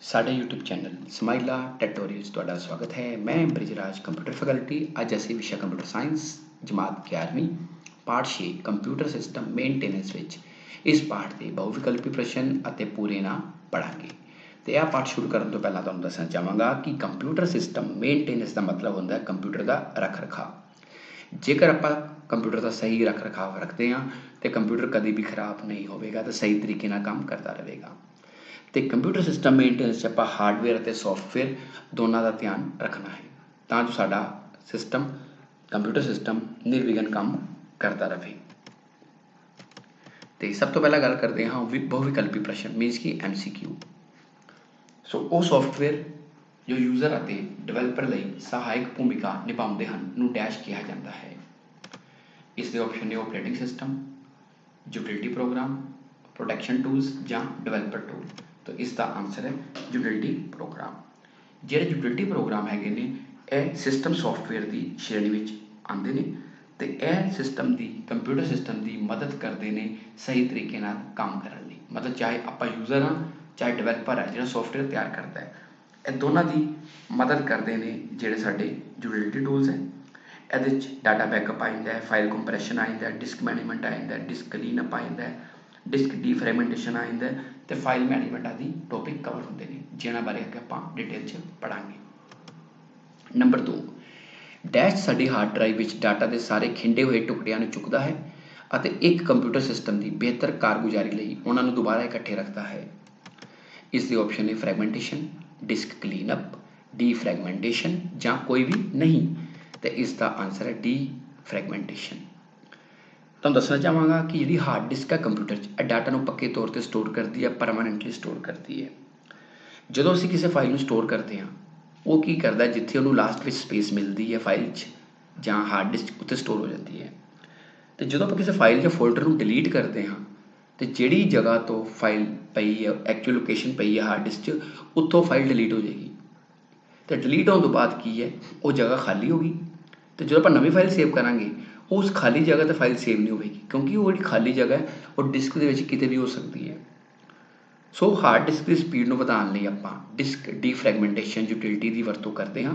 ਸਾਡੇ YouTube channel ਸਮਾਈਲਾ ਟੈਟੋਰੀਅਲਸ ਤੁਹਾਡਾ ਸਵਾਗਤ ਹੈ। ਮੈਂ ਬ੍ਰਿਜਰਾਜ ਕੰਪਿਊਟਰ ਫੈਕਲਟੀ ਅੱਜ ਅਸੀਂ ਵਿਸ਼ਾ ਕੰਪਿਊਟਰ ਸਾਇੰਸ ਜਮਾਤ 11ਵੀਂ ਪਾਠ 6 ਕੰਪਿਊਟਰ ਸਿਸਟਮ ਮੇਨਟੇਨੈਂਸ ਵਿੱਚ ਇਸ ਪਾਠ ਦੇ ਬਹੁਵਿਕਲਪੀ ਪ੍ਰਸ਼ਨ ਅਤੇ ਪੂਰੇ ਨਾਂ ਪੜਾਂਗੇ ਤੇ ਇਹ ਪਾਠ ਸ਼ੁਰੂ ਕਰਨ ਤੋਂ ਪਹਿਲਾਂ ਤੁਹਾਨੂੰ ਦੱਸਣਾ ਚਾਹਾਂਗਾ ਕਿ ਕੰਪਿਊਟਰ ਸਿਸਟਮ ਮੇਨਟੇਨੈਂਸ ਦਾ ਮਤਲਬ ਹੁੰਦਾ ਹੈ ਕੰਪਿਊਟਰ ਦਾ ਰੱਖ ਰਖਾਅ ਜੇਕਰ ਆਪਾਂ ਕੰਪਿਊਟਰ ਦਾ ਸਹੀ ਰੱਖ ਰਖਾਵ ਰੱਖਦੇ ਹਾਂ ਤੇ ਕੰਪਿਊਟਰ ਕਦੀ ਵੀ ਖਰਾਬ ਨਹੀਂ ਹੋਵੇਗਾ ਤੇ ਸਹੀ ਤਰੀਕੇ ਨਾਲ ਕੰਮ ਕਰਦਾ ਰਹੇਗਾ। ਤੇ ਕੰਪਿਊਟਰ ਸਿਸਟਮ ਮੇਨਟੇਨੈਂਸ 'ਚ ਆਪਾਂ ਹਾਰਡਵੇਅਰ ਅਤੇ ਸੌਫਟਵੇਅਰ ਦੋਨਾਂ ਦਾ ਧਿਆਨ ਰੱਖਣਾ ਹੈ, ਤਾਂ ਜੋ ਸਾਡਾ ਸਿਸਟਮ ਕੰਪਿਊਟਰ ਸਿਸਟਮ ਨਿਰਵਿਘਨ ਕੰਮ ਕਰਦਾ ਰਹੇ। ਤੇ ਸਭ ਤੋਂ ਪਹਿਲਾਂ ਗੱਲ ਕਰਦੇ ਹਾਂ ਵਿ- ਬਹੁਵਿਕਲਪੀ ਪ੍ਰਸ਼ਨ ਮੀਨਸ ਕਿ ਐਮਸੀਕਿਊ ਸੋ ਉਹ ਸੌਫਟਵੇਅਰ ਜੋ ਯੂਜ਼ਰ ਅਤੇ ਡਿਵੈਲਪਰ ਲਈ ਸਹਾਇਕ ਭੂਮਿਕਾ ਨਿਭਾਉਂਦੇ ਹਨ, ਨੂੰ ਡੈਸ਼ ਕਿਹਾ ਜਾਂਦਾ ਹੈ। ਇਸ ਦੇ ਆਪਸ਼ਨ ਨੇ operating system utility program protection tools ਜਾਂ ਡਿਵੈਲਪਰ ਟੂਲ ਤਾਂ ਇਸ ਦਾ ਆਨਸਰ ਹੈ ਜੁਡਿਲਟੀ ਪ੍ਰੋਗਰਾਮ ਜਿਹੜੇ ਜੁਡਿਲਟੀ ਪ੍ਰੋਗਰਾਮ ਹੈਗੇ ਨੇ, ਇਹ ਸਿਸਟਮ ਸੌਫਟਵੇਅਰ ਦੀ ਸ਼੍ਰੇਣੀ ਵਿੱਚ ਆਉਂਦੇ ਨੇ ਤੇ ਇਹ ਸਿਸਟਮ ਦੀ ਕੰਪਿਊਟਰ ਸਿਸਟਮ ਦੀ ਮਦਦ ਕਰਦੇ ਨੇ ਸਹੀ ਤਰੀਕੇ ਨਾਲ ਕੰਮ ਕਰਨ ਲਈ। ਮਤਲਬ ਚਾਹੇ ਆਪਾਂ ਯੂਜ਼ਰ ਹਾਂ, ਚਾਹੇ ਡਿਵੈਲਪਰ ਹੈ, ਜਿਹੜਾ ਸੌਫਟਵੇਅਰ ਤਿਆਰ ਕਰਦਾ ਹੈ। ਇਹ ਦੋਨਾਂ ਦੀ ਮਦਦ ਕਰਦੇ ਨੇ ਜਿਹੜੇ ਸਾਡੇ ਯੂਟਿਲਿਟੀ ਟੂਲਸ ਹੈ। ਇਹਦੇ ਵਿੱਚ ਡਾਟਾ ਬੈਕਅਪ ਆ ਜਾਂਦਾ ਹੈ ਫਾਈਲ ਕੰਪਰੈਸ਼ਨ ਆ ਜਾਂਦਾ ਹੈ ਡਿਸਕ ਮੈਨੇਜਮੈਂਟ ਆ ਜਾਂਦਾ ਹੈ ਡਿਸਕ ਕਲੀਨਅਪ ਆ ਜਾਂਦਾ ਹੈ। ਡਿਸਕ ਡੀਫਰੈਗਮੈਂਟੇਸ਼ਨ ਆ ਜਾਂਦਾ ਹੈ ਤੇ ਫਾਈਲ ਮੈਨੇਜਮੈਂਟ ਆਦਿ ਟੌਪਿਕ ਕਵਰ ਹੁੰਦੇ ਨੇ ਜਿਨ੍ਹਾਂ ਬਾਰੇ ਅੱਗੇ ਆਪਾਂ ਡਿਟੇਲ 'ਚ ਪੜਾਂਗੇ ਨੰਬਰ 2 ਡੈਸ਼ ਸਾਡੀ ਹਾਰਡ ਡਰਾਈਵ ਵਿੱਚ ਡਾਟਾ ਦੇ ਸਾਰੇ ਖਿੰਡੇ ਹੋਏ ਟੁਕੜਿਆਂ ਨੂੰ ਚੁੱਕਦਾ ਹੈ ਅਤੇ ਇੱਕ ਕੰਪਿਊਟਰ ਸਿਸਟਮ ਦੀ ਬਿਹਤਰ ਕਾਰਗੁਜ਼ਾਰੀ ਲਈ ਉਹਨਾਂ ਨੂੰ ਦੁਬਾਰਾ ਇਕੱਠੇ ਰੱਖਦਾ ਹੈ। ਇਸ ਦੇ ਆਪਸ਼ਨ ਨੇ ਫ੍ਰੈਗਮੈਂਟੇਸ਼ਨ ਡਿਸਕ ਕਲੀਨਅਪ ਡੀਫ੍ਰੈਗਮੈਂਟੇਸ਼ਨ ਜਾਂ ਕੋਈ ਵੀ ਨਹੀਂ। ਤੇ ਇਸ ਦਾ ਆਨਸਰ ਹੈ ਡੀ ਫ੍ਰੈਗਮੈਂਟੇਸ਼ਨ ਤੁਹਾਨੂੰ ਦੱਸਣਾ ਚਾਹਾਂਗਾ ਕਿ ਜਿਹੜੀ ਹਾਰਡ ਡਿਸਕ ਹੈ ਕੰਪਿਊਟਰ 'ਚ, ਇਹ ਡਾਟਾ ਨੂੰ ਪੱਕੇ ਤੌਰ ਤੇ ਸਟੋਰ ਕਰਦੀ ਹੈ ਪਰਮਾਨੈਂਟਲੀ ਸਟੋਰ ਕਰਦੀ ਹੈ ਜਦੋਂ ਅਸੀਂ ਕਿਸੇ ਫਾਈਲ ਨੂੰ ਸਟੋਰ ਕਰਦੇ ਹਾਂ, ਉਹ ਕੀ ਕਰਦਾ ਜਿੱਥੇ ਉਹਨੂੰ ਲਾਸਟ ਵਿੱਚ ਸਪੇਸ ਮਿਲਦੀ ਹੈ ਫਾਈਲ 'ਚ, ਜਾਂ ਹਾਰਡ ਡਿਸਕ ਉੱਤੇ ਸਟੋਰ ਹੋ ਜਾਂਦੀ ਹੈ। ਤੇ ਜਦੋਂ ਆਪਾਂ ਕਿਸੇ ਫਾਈਲ ਜਾਂ ਫੋਲਡਰ ਨੂੰ ਡਿਲੀਟ ਕਰਦੇ ਹਾਂ, ਤੇ ਜਿਹੜੀ ਜਗ੍ਹਾ ਤੋਂ ਫਾਈਲ ਪਈ ਹੈ ਐਕਚੁਅਲ ਲੋਕੇਸ਼ਨ ਪਈ ਹੈ ਹਾਰਡ ਡਿਸਕ 'ਚ, ਉੱਥੋਂ ਫਾਈਲ ਡਿਲੀਟ ਹੋ ਜਾਏਗੀ। ਤੇ ਡਿਲੀਟ ਹੋਣ ਤੋਂ ਬਾਅਦ ਕੀ ਹੈ? ਉਹ ਜਗ੍ਹਾ ਖਾਲੀ ਹੋ ਗਈ। ਤੇ ਜਦੋਂ ਆਪਾਂ ਨਵੀਂ ਫਾਈਲ ਸੇਵ ਕਰਾਂਗੇ ਉਸ ਖਾਲੀ ਜਗ੍ਹਾ ਤੇ ਫਾਈਲ ਸੇਵ ਨਹੀਂ ਹੋਵੇਗੀ, ਕਿਉਂਕਿ ਉਹ ਜਿਹੜੀ ਖਾਲੀ ਜਗ੍ਹਾ ਹੈ, ਉਹ ਡਿਸਕ ਦੇ ਵਿੱਚ ਕਿਤੇ ਵੀ ਹੋ ਸਕਦੀ ਹੈ। ਸੋ ਹਾਰਡ ਡਿਸਕ ਦੀ ਸਪੀਡ ਨੂੰ ਵਧਾਉਣ ਲਈ ਆਪਾਂ ਡਿਸਕ ਡੀਫ੍ਰੈਗਮੈਂਟੇਸ਼ਨ ਯੂਟਿਲਿਟੀ ਦੀ ਵਰਤੋਂ ਕਰਦੇ ਹਾਂ।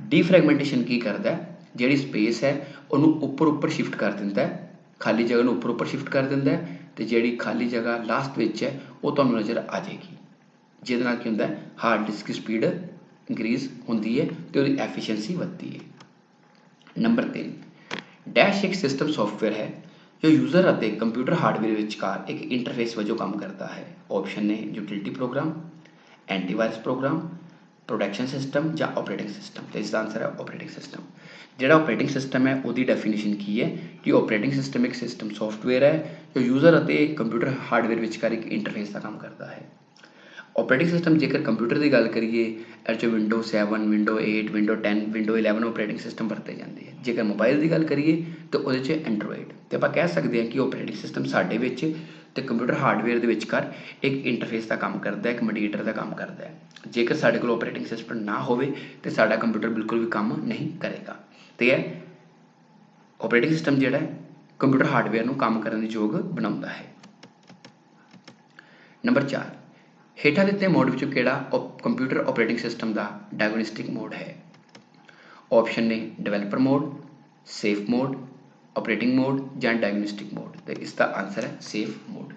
ਡੀਫ੍ਰੈਗਮੈਂਟੇਸ਼ਨ ਕੀ ਕਰਦਾ ਹੈ? ਜਿਹੜੀ ਸਪੇਸ ਹੈ, ਉਹਨੂੰ ਉੱਪਰ ਉੱਪਰ ਸ਼ਿਫਟ ਕਰ ਦਿੰਦਾ ਹੈ। ਖਾਲੀ ਜਗ੍ਹਾ ਨੂੰ ਉੱਪਰ ਉੱਪਰ ਸ਼ਿਫਟ ਕਰ ਦਿੰਦਾ ਹੈ ਤੇ ਜਿਹੜੀ ਖਾਲੀ ਜਗ੍ਹਾ ਲਾਸਟ ਵਿੱਚ ਹੈ, ਉਹ ਤੁਹਾਨੂੰ ਨਜ਼ਰ ਆ ਜਾਏਗੀ। ਜਿਹਦੇ ਨਾਲ ਕੀ ਹੁੰਦਾ ਹੈ? ਹਾਰਡ ਡਿਸਕ ਦੀ ਸਪੀਡ ਇਨਕਰੀਜ਼ ਹੁੰਦੀ ਹੈ ਤੇ ਉਹਦੀ ਐਫੀਸ਼ੀਐਂਸੀ ਵੱਧਦੀ ਹੈ। ਨੰਬਰ 3 ਡੈਸ਼ ਇੱਕ ਸਿਸਟਮ ਸੌਫਟਵੇਅਰ ਹੈ ਜੋ ਯੂਜ਼ਰ ਅਤੇ ਕੰਪਿਊਟਰ ਹਾਰਡਵੇਅਰ ਵਿਚਕਾਰ ਇੱਕ ਇੰਟਰਫੇਸ ਵਜੋਂ ਕੰਮ ਕਰਦਾ ਹੈ ਆਪਸ਼ਨ ਨੇ utility program antivirus program protection system ਜਾਂ ਆਪਰੇਟਿੰਗ ਸਿਸਟਮ ਤੇ ਇਸ ਦਾ ਆਨਸਰ ਹੈ ਆਪਰੇਟਿੰਗ ਸਿਸਟਮ ਜਿਹੜਾ ਆਪਰੇਟਿੰਗ ਸਿਸਟਮ ਹੈ ਉਹਦੀ ਡੈਫੀਨੇਸ਼ਨ ਕੀ ਹੈ ਕਿ ਆਪਰੇਟਿੰਗ ਸਿਸਟਮ ਇੱਕ ਸਿਸਟਮ ਸੌਫਟਵੇਅਰ ਹੈ ਜੋ ਯੂਜ਼ਰ ਅਤੇ ਕੰਪਿਊਟਰ ਹਾਰਡਵੇਅਰ ਵਿਚਕਾਰ ਇੱਕ ਇੰਟਰਫੇਸ ਦਾ ਕੰਮ ਕਰਦਾ ਹੈ ਆਪਰੇਟਿੰਗ ਸਿਸਟਮ ਜੇਕਰ ਕੰਪਿਊਟਰ ਦੀ ਗੱਲ ਕਰੀਏ, ਇਹ 'ਚ window 7 window 8 window 10 window 11 operating system ਵਰਤੇ ਜਾਂਦੇ ਹੈ ਜੇਕਰ ਮੋਬਾਈਲ ਦੀ ਗੱਲ ਕਰੀਏ, ਤਾਂ ਉਹਦੇ 'ਚ ਐਂਡਰੋਇਡ ਤੇ ਆਪਾਂ ਕਹਿ ਸਕਦੇ ਹਾਂ ਕਿ ਆਪਰੇਟਿੰਗ ਸਿਸਟਮ ਸਾਡੇ ਵਿੱਚ ਤੇ ਕੰਪਿਊਟਰ ਹਾਰਡਵੇਅਰ ਦੇ ਵਿਚਕਾਰ ਇੱਕ ਇੰਟਰਫੇਸ ਦਾ ਕੰਮ ਕਰਦਾ ਹੈ, ਇੱਕ ਮੀਡੀਏਟਰ ਦਾ ਕੰਮ ਕਰਦਾ ਹੈ। ਜੇਕਰ ਸਾਡੇ ਕੋਲ ਆਪਰੇਟਿੰਗ ਸਿਸਟਮ ਨਾ ਹੋਵੇ, ਤੇ ਸਾਡਾ ਕੰਪਿਊਟਰ ਬਿਲਕੁਲ ਵੀ ਕੰਮ ਨਹੀਂ ਕਰੇਗਾ। ਤੇ ਇਹ ਆਪਰੇਟਿੰਗ ਸਿਸਟਮ ਜਿਹੜਾ ਹੈ ਕੰਪਿਊਟਰ ਹਾਰਡਵੇਅਰ ਨੂੰ ਕੰਮ ਕਰਨ ਦੇ ਯੋਗ ਬਣਾਉਂਦਾ ਹੈ। ਨੰਬਰ 4 ਹੇਠਾਂ ਦਿੱਤੇ ਮੋਡ ਵਿੱਚੋਂ ਕਿਹੜਾ op- ਕੰਪਿਊਟਰ ਆਪਰੇਟਿੰਗ ਸਿਸਟਮ ਦਾ ਡਾਇਗਨੋਸਟਿਕ ਮੋਡ ਹੈ? ਆਪਸ਼ਨ ਨੇ developer mode safe mode operating mode ਜਾਂ ਡਾਇਗਨੋਸਟਿਕ ਮੋਡ ਤੇ ਇਸ ਦਾ ਆਨਸਰ ਹੈ ਸੇਫ ਮੋਡ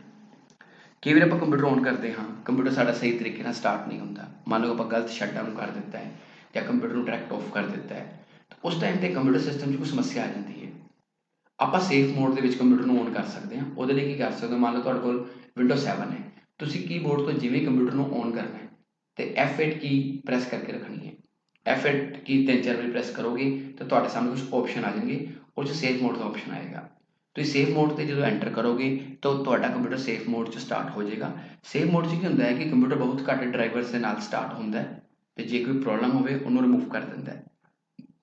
ਕਈ ਵਾਰ ਆਪਾਂ ਕੰਪਿਊਟਰ ਔਨ ਕਰਦੇ ਹਾਂ? ਕੰਪਿਊਟਰ ਸਾਡਾ ਸਹੀ ਤਰੀਕੇ ਨਾਲ ਸਟਾਰਟ ਨਹੀਂ ਹੁੰਦਾ। ਮੰਨ ਲਓ ਆਪਾਂ ਗਲਤ ਸ਼ਟਡਾਊਨ ਕਰ ਦਿੱਤਾ ਹੈ ਜਾਂ ਕੰਪਿਊਟਰ ਨੂੰ ਡਾਇਰੈਕਟ ਆਫ ਕਰ ਦਿੱਤਾ ਹੈ ਉਸ ਟਾਈਮ ਤੇ ਕੰਪਿਊਟਰ ਸਿਸਟਮ 'ਚ ਕੋਈ ਸਮੱਸਿਆ ਆ ਜਾਂਦੀ ਹੈ। ਆਪਾਂ ਸੇਫ ਮੋਡ ਦੇ ਵਿੱਚ ਕੰਪਿਊਟਰ ਨੂੰ ਔਨ ਕਰ ਸਕਦੇ ਹਾਂ। ਉਹਦੇ ਲਈ ਕੀ ਕਰ ਸਕਦੇ ਹੋ? ਮੰਨ ਲਓ ਤੁਹਾਡੇ ਕੋਲ ਵਿੰਡੋ 7 ਹੈ। ਤੁਸੀਂ ਕੀਬੋਰਡ ਤੋਂ ਜਿਵੇਂ ਕੰਪਿਊਟਰ ਨੂੰ ਔਨ ਕਰਨਾ ਹੈ ਤੇ F8 ਕੀ ਪ੍ਰੈਸ ਕਰਕੇ ਰੱਖਣੀ ਹੈ। F8 ਕੀ ਤਿੰਨ ਚਾਰ ਵਾਰੀ ਪ੍ਰੈਸ ਕਰੋਗੇ ਤਾਂ ਤੁਹਾਡੇ ਸਾਹਮਣੇ ਕੁਝ ਆਪਸ਼ਨ ਆ ਜਾਣਗੇ। ਉਹ 'ਚ ਸੇਫ ਮੋਡ ਦਾ ਆਪਸ਼ਨ ਆਏਗਾ। ਤੁਸੀਂ ਸੇਫ ਮੋਡ ਤੇ ਜਦੋਂ ਐਂਟਰ ਕਰੋਗੇ ਤਾਂ ਤੁਹਾਡਾ ਕੰਪਿਊਟਰ ਸੇਫ ਮੋਡ 'ਚ ਸਟਾਰਟ ਹੋ ਜਾਏਗਾ। ਸੇਫ ਮੋਡ 'ਚ ਕੀ ਹੁੰਦਾ ਹੈ ਕਿ ਕੰਪਿਊਟਰ ਬਹੁਤ ਘੱਟ ਡਰਾਈਵਰਸ ਦੇ ਨਾਲ ਸਟਾਰਟ ਹੁੰਦਾ ਹੈ ਤੇ ਜੇ ਕੋਈ ਪ੍ਰੋਬਲਮ ਹੋਵੇ ਉਹਨੂੰ ਰਿਮੂਵ ਕਰ ਦਿੰਦਾ ਹੈ।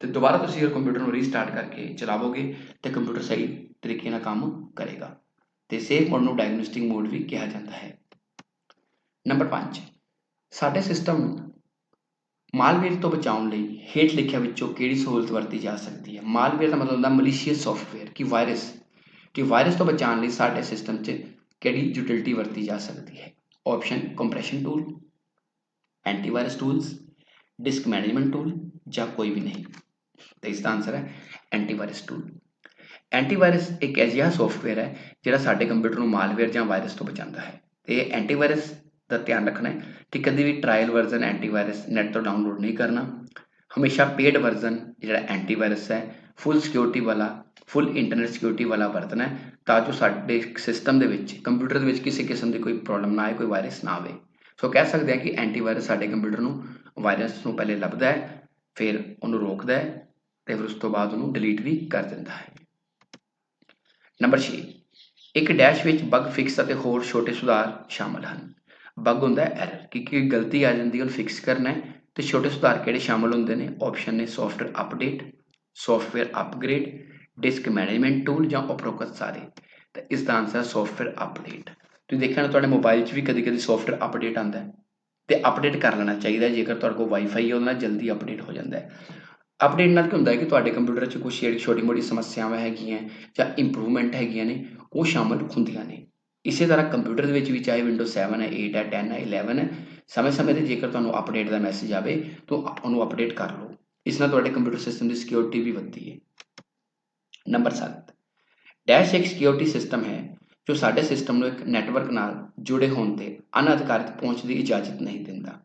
ਤੇ ਦੁਬਾਰਾ ਤੁਸੀਂ ਇਹ ਕੰਪਿਊਟਰ ਨੂੰ ਰੀਸਟਾਰਟ ਕਰਕੇ ਚਲਾਵੋਗੇ ਤੇ ਕੰਪਿਊਟਰ ਸਹੀ ਤਰੀਕੇ ਨਾਲ ਕੰਮ ਕਰੇਗਾ। ਤੇ ਸੇਫ ਮੋਡ ਨੂੰ ਡਾਇਗਨੋਸਟਿਕ ਮੋਡ ਵੀ ਕਿਹਾ ਜਾਂਦਾ ਹੈ। ਨੰਬਰ 5 ਸਾਡੇ ਸਿਸਟਮ ਨੂੰ ਮਾਲਵੇਅਰ ਤੋਂ ਬਚਾਉਣ ਲਈ ਹੇਠ ਲਿਖਿਆ ਵਿੱਚੋਂ ਕਿਹੜੀ ਸਹੂਲਤ ਵਰਤੀ ਜਾ ਸਕਦੀ ਹੈ? ਮਾਲਵੇਅਰ ਦਾ ਮਤਲਬ ਹੁੰਦਾ ਮਲੀਸ਼ੀਅਸ ਸੌਫਟਵੇਅਰ ਕਿ ਵਾਇਰਸ ਕਿ ਵਾਇਰਸ ਤੋਂ ਬਚਾਉਣ ਲਈ ਸਾਡੇ ਸਿਸਟਮ 'ਚ ਕਿਹੜੀ ਯੂਟਿਲਿਟੀ ਵਰਤੀ ਜਾ ਸਕਦੀ ਹੈ? Option compression tool antivirus tools disk management tool ਜਾਂ ਕੋਈ ਵੀ ਨਹੀਂ। ਤੇ ਇਸ ਦਾ ਆਨਸਰ ਹੈ ਐਂਟੀਵਾਇਰਸ ਟੂਲ ਐਂਟੀਵਾਇਰਸ ਇੱਕ ਅਜਿਹਾ ਸੌਫਟਵੇਅਰ ਹੈ ਜਿਹੜਾ ਸਾਡੇ ਕੰਪਿਊਟਰ ਨੂੰ ਮਾਲਵੇਅਰ ਜਾਂ ਵਾਇਰਸ ਤੋਂ ਬਚਾਉਂਦਾ ਹੈ। ਤੇ ਐਂਟੀਵਾਇਰਸ ਦਾ ਧਿਆਨ ਰੱਖਣਾ ਹੈ ਕਿ ਕਦੇ ਵੀ ਟ੍ਰਾਇਲ ਵਰਜ਼ਨ ਐਂਟੀਵਾਇਰਸ ਨੈਟ ਤੋਂ ਡਾਊਨਲੋਡ ਨਹੀਂ ਕਰਨਾ। ਹਮੇਸ਼ਾ ਪੇਡ ਵਰਜ਼ਨ ਜਿਹੜਾ ਐਂਟੀਵਾਇਰਸ ਹੈ ਫੁੱਲ ਸਿਕਿਉਰਿਟੀ ਵਾਲਾ ਫੁੱਲ ਇੰਟਰਨੈਟ ਸਿਕਿਉਰਿਟੀ ਵਾਲਾ ਵਰਤਣਾ ਹੈ ਤਾਂ ਜੋ ਸਾਡੇ ਸਿਸਟਮ ਦੇ ਵਿੱਚ ਕੰਪਿਊਟਰ ਦੇ ਵਿੱਚ ਕਿਸੇ ਕਿਸਮ ਦੀ ਕੋਈ ਪ੍ਰੋਬਲਮ ਨਾ ਆਏ, ਕੋਈ ਵਾਇਰਸ ਨਾ ਆਵੇ। ਸੋ ਕਹਿ ਸਕਦੇ ਹਾਂ ਕਿ ਐਂਟੀਵਾਇਰਸ ਸਾਡੇ ਕੰਪਿਊਟਰ ਨੂੰ ਵਾਇਰਸ ਨੂੰ ਪਹਿਲੇ ਲੱਭਦਾ ਹੈ, ਫਿਰ ਉਹਨੂੰ ਰੋਕਦਾ ਹੈ ਤੇ ਫਿਰ ਉਸ ਤੋਂ ਬਾਅਦ ਉਹਨੂੰ ਡਿਲੀਟ ਵੀ ਕਰ ਦਿੰਦਾ ਹੈ। ਨੰਬਰ 6 ਇੱਕ ਡੈਸ਼ ਵਿੱਚ ਬਗ ਫਿਕਸ ਅਤੇ ਹੋਰ ਛੋਟੇ ਸੁਧਾਰ ਸ਼ਾਮਲ ਹਨ। ਬੱਗ ਹੁੰਦਾ ਹੈ ਐਰਰ ਕਿ ਕੋਈ ਗਲਤੀ ਆ ਜਾਂਦੀ ਹੈ, ਉਹਨੂੰ ਫਿਕਸ ਕਰਨਾ ਹੈ, ਤੇ ਛੋਟੇ ਸੁਧਾਰ ਕਿਹੜੇ ਸ਼ਾਮਲ ਹੁੰਦੇ ਨੇ? ਆਪਸ਼ਨ ਨੇ software update software upgrade disk management tool ਜਾਂ ਉਪਰੋਕਤ ਸਾਰੇ। ਤਾਂ ਇਸ ਦਾ ਆਨਸਰ ਸੌਫਟਵੇਅਰ ਅਪਡੇਟ ਤੁਸੀਂ ਦੇਖਿਆ ਨਾ ਤੁਹਾਡੇ ਮੋਬਾਈਲ 'ਚ ਵੀ ਕਦੀ ਕਦੀ ਸੌਫਟਵੇਅਰ ਅਪਡੇਟ ਆਉਂਦਾ ਹੈ, ਤੇ ਅਪਡੇਟ ਕਰ ਲੈਣਾ ਚਾਹੀਦਾ ਜੇਕਰ ਤੁਹਾਡੇ ਕੋਲ ਵਾਈਫਾਈ ਹੈ, ਉਹਦੇ ਨਾਲ ਜਲਦੀ ਅਪਡੇਟ ਹੋ ਜਾਂਦਾ ਹੈ। ਅਪਡੇਟ ਨਾਲ ਕੀ ਹੁੰਦਾ ਹੈ ਕਿ ਤੁਹਾਡੇ ਕੰਪਿਊਟਰ 'ਚ ਕੁਝ ਜਿਹੜੀ ਛੋਟੀ ਮੋਟੀ ਸਮੱਸਿਆਵਾਂ ਹੈਗੀਆਂ ਜਾਂ ਇੰਪਰੂਵਮੈਂਟ ਹੈਗੀਆਂ ਨੇ, ਉਹ ਸ਼ਾਮਲ ਹੁੰਦੀਆਂ ਨੇ। ਇਸੇ ਤਰ੍ਹਾਂ ਕੰਪਿਊਟਰ ਦੇ ਵਿੱਚ ਵੀ ਚਾਹੇ ਵਿੰਡੋ 7 ਹੈ 8 ਹੈ 10 ਹੈ 11 ਹੈ, ਸਮੇਂ-ਸਮੇਂ ਤੇ ਜੇਕਰ ਤੁਹਾਨੂੰ ਅਪਡੇਟ ਦਾ ਮੈਸੇਜ ਆਵੇ, ਤਾਂ ਉਹਨੂੰ ਅਪਡੇਟ ਕਰ ਲਓ। ਇਸ ਨਾਲ ਤੁਹਾਡੇ ਕੰਪਿਊਟਰ ਸਿਸਟਮ ਦੀ ਸਿਕਿਉਰਿਟੀ ਵੀ ਵੱਧਦੀ ਹੈ। ਨੰਬਰ 7 ਡੈਸ਼ ਇੱਕ ਸਿਕਿਉਰਿਟੀ ਸਿਸਟਮ ਹੈ, ਜੋ ਸਾਡੇ ਸਿਸਟਮ ਨੂੰ ਇੱਕ ਨੈਟਵਰਕ ਨਾਲ ਜੁੜੇ ਹੋਣ ਤੇ ਅਨਅਧਿਕਾਰਿਤ ਪਹੁੰਚ ਦੀ ਇਜਾਜ਼ਤ ਨਹੀਂ ਦਿੰਦਾ।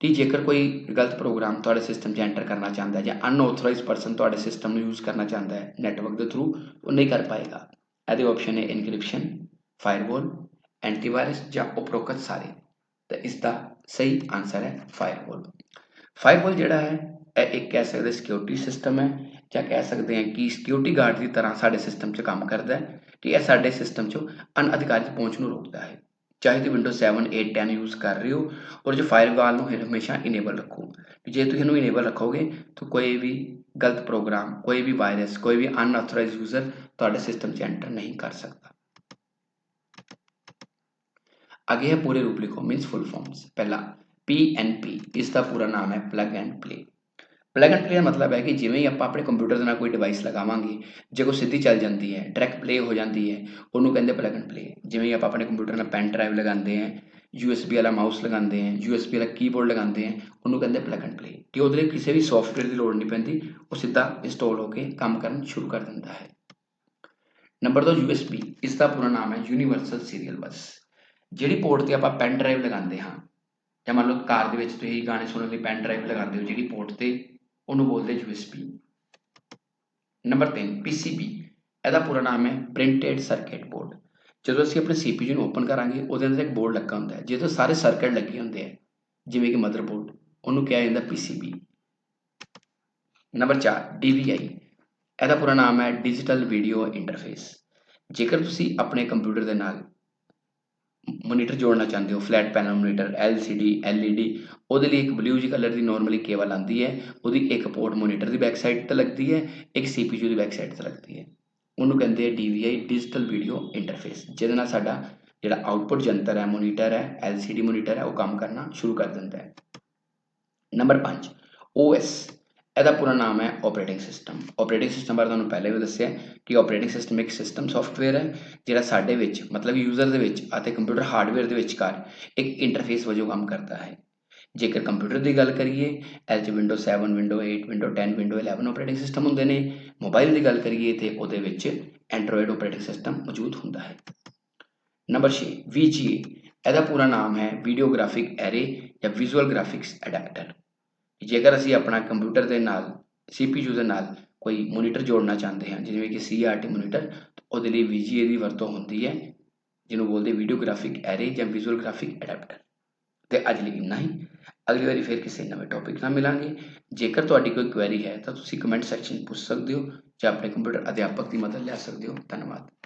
ਕਿ ਜੇਕਰ ਕੋਈ ਗਲਤ ਪ੍ਰੋਗਰਾਮ ਤੁਹਾਡੇ ਸਿਸਟਮ 'ਚ ਐਂਟਰ ਕਰਨਾ ਚਾਹੁੰਦਾ ਹੈ ਜਾਂ ਅਨਆਥੋਰਾਈਜ਼ਡ ਪਰਸਨ ਤੁਹਾਡੇ ਸਿਸਟਮ ਨੂੰ ਯੂਜ਼ ਕਰਨਾ ਚਾਹੁੰਦਾ ਹੈ ਨੈਟਵਰਕ ਦੇ ਥਰੂ ਉਹ ਨਹੀਂ ਕਰ ਪਾਏਗਾ। ਇਹਦੇ ਆਪਸ਼ਨ ਹੈ ਇਨਕ੍ਰਿਪਸ਼ਨ ਫਾਇਰਵਾਲ ਐਂਟੀਵਾਇਰਸ ਜਾਂ ਉਪਰੋਕਤ ਸਾਰੇ। ਤਾਂ ਇਸ ਦਾ ਸਹੀ ਆਨਸਰ ਹੈ ਫਾਇਰਵਾਲ ਫਾਇਰਵਾਲ ਜਿਹੜਾ ਹੈ, ਇਹ ਇੱਕ ਕਹਿ ਸਕਦੇ ਸਿਕਿਉਰਿਟੀ ਸਿਸਟਮ ਹੈ ਜਾਂ ਕਹਿ ਸਕਦੇ ਹਾਂ ਕਿ ਸਿਕਿਉਰਿਟੀ ਗਾਰਡ ਦੀ ਤਰ੍ਹਾਂ ਸਾਡੇ ਸਿਸਟਮ 'ਚ ਕੰਮ ਕਰਦਾ ਹੈ ਕਿ ਇਹ ਸਾਡੇ ਸਿਸਟਮ 'ਚੋਂ ਅਨਅਧਿਕਾਰਿਤ ਪਹੁੰਚ ਨੂੰ ਰੋਕਦਾ ਹੈ। ਚਾਹੇ ਤੁਸੀਂ ਵਿੰਡੋ 7 8 10 ਯੂਜ਼ ਕਰ ਰਹੇ ਹੋ, ਔਰ ਜੋ ਫਾਇਰਵਾਲ ਨੂੰ ਹਮੇਸ਼ਾ ਇਨੇਬਲ ਰੱਖੋ। ਜੇ ਤੁਸੀਂ ਇਹਨੂੰ ਇਨੇਬਲ ਰੱਖੋਗੇ, ਤਾਂ ਕੋਈ ਵੀ ਗਲਤ ਪ੍ਰੋਗਰਾਮ ਕੋਈ ਵੀ ਵਾਇਰਸ ਕੋਈ ਵੀ ਅਨਆਥੋਰਾਈਜ਼ਡ ਯੂਜ਼ਰ ਤੁਹਾਡੇ ਸਿਸਟਮ 'ਚ ਐਂਟਰ ਨਹੀਂ ਕਰ ਸਕਦਾ। ਅੱਗੇ ਹੈ ਪੂਰੇ ਰੂਪ ਲਿਖੋ ਮੀਨਸ ਫੁੱਲ ਫਾਰਮਸ ਪਹਿਲਾ PNP ਇਸ ਦਾ ਪੂਰਾ ਨਾਮ ਹੈ plug and play plug and play ਦਾ ਮਤਲਬ ਹੈ ਕਿ ਜਿਵੇਂ ਹੀ ਆਪਾਂ ਆਪਣੇ ਕੰਪਿਊਟਰ ਦੇ ਨਾਲ ਕੋਈ ਡਿਵਾਈਸ ਲਗਾਵਾਂਗੇ, ਜੇ ਕੋਈ ਸਿੱਧੀ ਚੱਲ ਜਾਂਦੀ ਹੈ ਡਾਇਰੈਕਟ ਪਲੇ ਹੋ ਜਾਂਦੀ ਹੈ, ਉਹਨੂੰ ਕਹਿੰਦੇ ਪਲੱਗ ਐਂਡ ਪਲੇ ਜਿਵੇਂ ਹੀ ਆਪਾਂ ਆਪਣੇ ਕੰਪਿਊਟਰ ਨਾਲ ਪੈਨ ਡਰਾਈਵ ਲਗਾਉਂਦੇ ਹਾਂ, USB ਵਾਲਾ ਮਾਊਸ ਲਗਾਉਂਦੇ ਹਾਂ, USB ਵਾਲਾ ਕੀਬੋਰਡ ਲਗਾਉਂਦੇ ਹਾਂ, ਉਹਨੂੰ ਕਹਿੰਦੇ ਪਲੱਗ ਐਂਡ ਪਲੇ ਕਿ ਉਹਦੇ ਲਈ ਕਿਸੇ ਵੀ ਸੌਫਟਵੇਅਰ ਦੀ ਲੋੜ ਨਹੀਂ ਪੈਂਦੀ, ਉਹ ਸਿੱਧਾ ਇੰਸਟਾਲ ਹੋ ਕੇ ਕੰਮ ਕਰਨਾ ਸ਼ੁਰੂ ਕਰ ਦਿੰਦਾ ਹੈ। ਨੰਬਰ 2 USB ਇਸ ਦਾ ਪੂਰਾ ਨਾਮ ਹੈ ਯੂਨੀਵਰਸਲ ਸੀਰੀਅਲ ਬੱਸ ਜਿਹੜੀ ਪੋਰਟ ਤੇ ਆਪਾਂ ਪੈਨ ਡਰਾਈਵ ਲਗਾਉਂਦੇ ਹਾਂ, ਜਾਂ ਮੰਨ ਲਓ ਕਾਰ ਦੇ ਵਿੱਚ ਤੁਸੀਂ ਗਾਣੇ ਸੁਣਨ ਲਈ ਪੈਨ ਡਰਾਈਵ ਲਗਾਉਂਦੇ ਹੋ ਜਿਹੜੀ ਪੋਰਟ ਤੇ, ਉਹਨੂੰ ਬੋਲਦੇ USB ਨੰਬਰ 3 PCB ਇਹਦਾ ਪੂਰਾ ਨਾਮ ਹੈ ਪ੍ਰਿੰਟਡ ਸਰਕਟ ਬੋਰਡ ਜਦੋਂ ਅਸੀਂ ਆਪਣੇ CPU ਨੂੰ ਓਪਨ ਕਰਾਂਗੇ, ਉਹਦੇ ਅੰਦਰ ਇੱਕ ਬੋਰਡ ਲੱਗਾ ਹੁੰਦਾ ਹੈ, ਜਿਹਦੇ ਸਾਰੇ ਸਰਕਟ ਲੱਗੇ ਹੁੰਦੇ ਆ, ਜਿਵੇਂ ਕਿ ਮਦਰਬੋਰਡ ਉਹਨੂੰ ਕਿਹਾ ਜਾਂਦਾ PCB ਨੰਬਰ 4 DVI ਇਹਦਾ ਪੂਰਾ ਨਾਮ ਹੈ ਡਿਜੀਟਲ ਵੀਡੀਓ ਇੰਟਰਫੇਸ ਜੇਕਰ ਤੁਸੀਂ ਆਪਣੇ ਕੰਪਿਊਟਰ ਦੇ ਨਾਲ ਮੋਨੀਟਰ ਜੋੜਨਾ ਚਾਹੁੰਦੇ ਹੋ, flat panel monitor LCD LED ਉਹਦੇ ਲਈ ਇੱਕ ਬਲੂ ਜੀ ਕਲਰ ਦੀ ਨਾਰਮਲੀ ਕੇਬਲ ਆਉਂਦੀ ਹੈ, ਉਹਦੀ ਇੱਕ ਪੋਰਟ ਮੋਨੀਟਰ ਦੀ ਬੈਕ ਸਾਈਡ ਤੇ ਲੱਗਦੀ ਹੈ, ਇੱਕ CPU ਦੀ ਬੈਕ ਸਾਈਡ ਤੇ ਲੱਗਦੀ ਹੈ। ਉਹਨੂੰ ਕਹਿੰਦੇ ਆ DVI ਡਿਜੀਟਲ ਵੀਡੀਓ ਇੰਟਰਫੇਸ ਜਿਹਦੇ ਨਾਲ ਸਾਡਾ ਜਿਹੜਾ ਆਊਟਪੁੱਟ ਜੰਤਰ ਹੈ ਮੋਨੀਟਰ ਹੈ LCD ਮੋਨੀਟਰ ਹੈ, ਉਹ ਕੰਮ ਕਰਨਾ ਸ਼ੁਰੂ ਕਰ ਦਿੰਦਾ ਹੈ। ਨੰਬਰ 5 OS ਇਹਦਾ ਪੂਰਾ ਨਾਮ ਹੈ ਆਪਰੇਟਿੰਗ ਸਿਸਟਮ ਆਪਰੇਟਿੰਗ ਸਿਸਟਮ ਬਾਰੇ ਤੁਹਾਨੂੰ ਪਹਿਲੇ ਵੀ ਦੱਸਿਆ ਕਿ ਆਪਰੇਟਿੰਗ ਸਿਸਟਮ ਇੱਕ ਸਿਸਟਮ ਸੌਫਟਵੇਅਰ ਹੈ, ਜਿਹੜਾ ਸਾਡੇ ਵਿੱਚ, ਮਤਲਬ ਯੂਜ਼ਰ ਦੇ ਵਿੱਚ ਅਤੇ ਕੰਪਿਊਟਰ ਹਾਰਡਵੇਅਰ ਦੇ ਵਿਚਕਾਰ ਇੱਕ ਇੰਟਰਫੇਸ ਵਜੋਂ ਕੰਮ ਕਰਦਾ ਹੈ। ਜੇਕਰ ਕੰਪਿਊਟਰ ਦੀ ਗੱਲ ਕਰੀਏ ਐਲ 'ਚ window 7 window 8 window 10 window 11 operating system ਹੁੰਦੇ ਨੇ। ਮੋਬਾਈਲ ਦੀ ਗੱਲ ਕਰੀਏ ਤੇ ਉਹਦੇ ਵਿੱਚ ਐਂਡਰੋਇਡ ਆਪਰੇਟਿੰਗ ਸਿਸਟਮ ਮੌਜੂਦ ਹੁੰਦਾ ਹੈ। ਨੰਬਰ 6 VGA ਇਹਦਾ ਪੂਰਾ ਨਾਮ ਹੈ ਵੀਡੀਓ ਗ੍ਰਾਫਿਕ ਐਰੇ ਜਾਂ ਵਿਜ਼ੂਅਲ ਗ੍ਰਾਫਿਕਸ ਅਡੈਪਟਰ ਜੇਕਰ ਅਸੀਂ ਆਪਣਾ ਕੰਪਿਊਟਰ ਦੇ ਨਾਲ CPU ਦੇ ਨਾਲ ਕੋਈ ਮੋਨੀਟਰ ਜੋੜਨਾ ਚਾਹੁੰਦੇ ਹਾਂ, ਜਿਵੇਂ ਕਿ CRT ਮੋਨੀਟਰ ਉਹਦੇ ਲਈ VGA ਦੀ ਵਰਤੋਂ ਹੁੰਦੀ ਹੈ, ਜਿਹਨੂੰ ਬੋਲਦੇ ਵੀਡੀਓ ਗ੍ਰਾਫਿਕ ਐਰੇ ਜਾਂ ਵਿਜ਼ੂਅਲ ਗ੍ਰਾਫਿਕ ਅਡੈਪਟਰ ਤੇ ਅੱਜ ਲਈ ਇੰਨਾ ਹੀ। ਅਗਲੀ ਵਾਰੀ ਫਿਰ ਕਿਸੇ ਨਵੇਂ ਟੌਪਿਕ ਨਾਲ ਮਿਲਾਂਗੇ। ਜੇਕਰ ਤੁਹਾਡੀ ਕੋਈ ਕੁਐਰੀ ਹੈ, ਤਾਂ ਤੁਸੀਂ ਕਮੈਂਟ ਸੈਕਸ਼ਨ ਪੁੱਛ ਸਕਦੇ ਹੋ ਜਾਂ ਆਪਣੇ ਕੰਪਿਊਟਰ ਅਧਿਆਪਕ ਦੀ ਮਦਦ ਲੈ ਸਕਦੇ ਹੋ। ਧੰਨਵਾਦ।